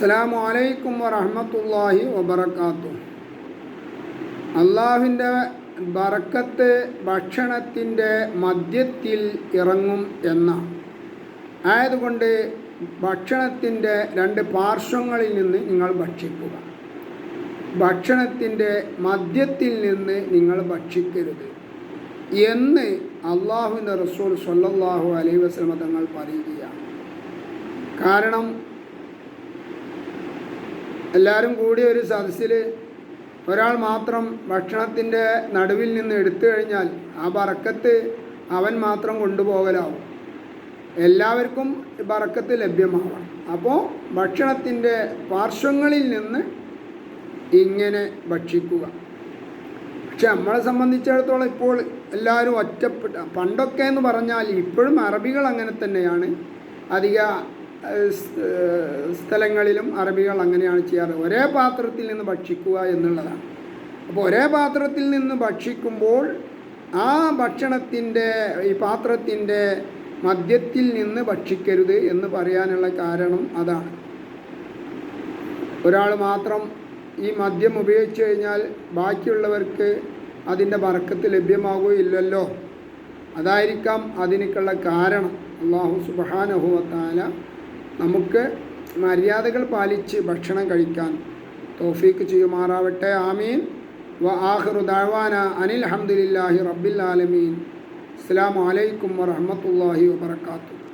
അസ്സാം അലൈക്കും വറഹമത്തല്ലാഹി വബർക്കാത്തു അള്ളാഹുവിന്റെ ബറക്കത്ത് ഭക്ഷണത്തിന്റെ മദ്യത്തിൽ ഇറങ്ങും എന്ന ആയതുകൊണ്ട് ഭക്ഷണത്തിന്റെ രണ്ട് പാർശ്വങ്ങളിൽ നിന്ന് നിങ്ങൾ ഭക്ഷിക്കുക. ഭക്ഷണത്തിന്റെ മദ്യത്തിൽ നിന്ന് നിങ്ങൾ ഭക്ഷിക്കരുത് എന്ന് അള്ളാഹുവിന്റെ റസൂൽ സല്ലാഹു വസല്ലമ തങ്ങൾ പറയുകയാണ്. കാരണം എല്ലാവരും കൂടി ഒരു സദസ്സിൽ ഒരാൾ മാത്രം ഭക്ഷണത്തിന്റെ നടുവിൽ നിന്ന് എടുത്തു കഴിഞ്ഞാൽ ആ ബറക്കത്ത് അവൻ മാത്രം കൊണ്ടുപോകലാവും. എല്ലാവർക്കും ബറക്കത്ത് ലഭ്യമാവണം. അപ്പോൾ ഭക്ഷണത്തിന്റെ പാർശ്വങ്ങളിൽ നിന്ന് ഇങ്ങനെ ഭക്ഷിക്കുക. പക്ഷെ നമ്മളെ സംബന്ധിച്ചിടത്തോളം ഇപ്പോൾ എല്ലാവരും ഒറ്റപ്പെട്ട പണ്ടൊക്കെ എന്ന് പറഞ്ഞാൽ ഇപ്പോഴും അറബികൾ അങ്ങനെ തന്നെയാണ്. അധിക സ്ഥലങ്ങളിലും അറബികൾ അങ്ങനെയാണ് ചെയ്യാറ്. ഒരേ പാത്രത്തിൽ നിന്ന് ഭക്ഷിക്കുക എന്നുള്ളതാണ്. അപ്പോൾ ഒരേ പാത്രത്തിൽ നിന്ന് ഭക്ഷിക്കുമ്പോൾ ആ ഭക്ഷണത്തിന്റെ ഈ പാത്രത്തിന്റെ മദ്യത്തിൽ നിന്ന് ഭക്ഷിക്കരുത് എന്ന് പറയാനുള്ള കാരണം അതാണ്. ഒരാൾ മാത്രം ഈ മദ്യം ഉപയോഗിച്ചു കഴിഞ്ഞാൽ ബാക്കിയുള്ളവർക്ക് അതിന്റെ വറക്കത്ത് ലഭ്യമാകുകയില്ലല്ലോ അതായിരിക്കാം അതിനൊക്കെയുള്ള കാരണം. അള്ളാഹു സുബാനഹുവത്താല നമുക്ക് മര്യാദകൾ പാലിച്ച് ഭക്ഷണം കഴിക്കാൻ തോഫീക്ക് ചെയ്യുമാറാവട്ടെ. ആമീൻ. വ ആഹ്റു ദാവാന അനിൽ അഹമ്മദില്ലാഹി റബ്ബിൽ ആലമീൻ. അസ്സാം വലൈക്കും വറഹമത്തല്ലാഹി വാത്തു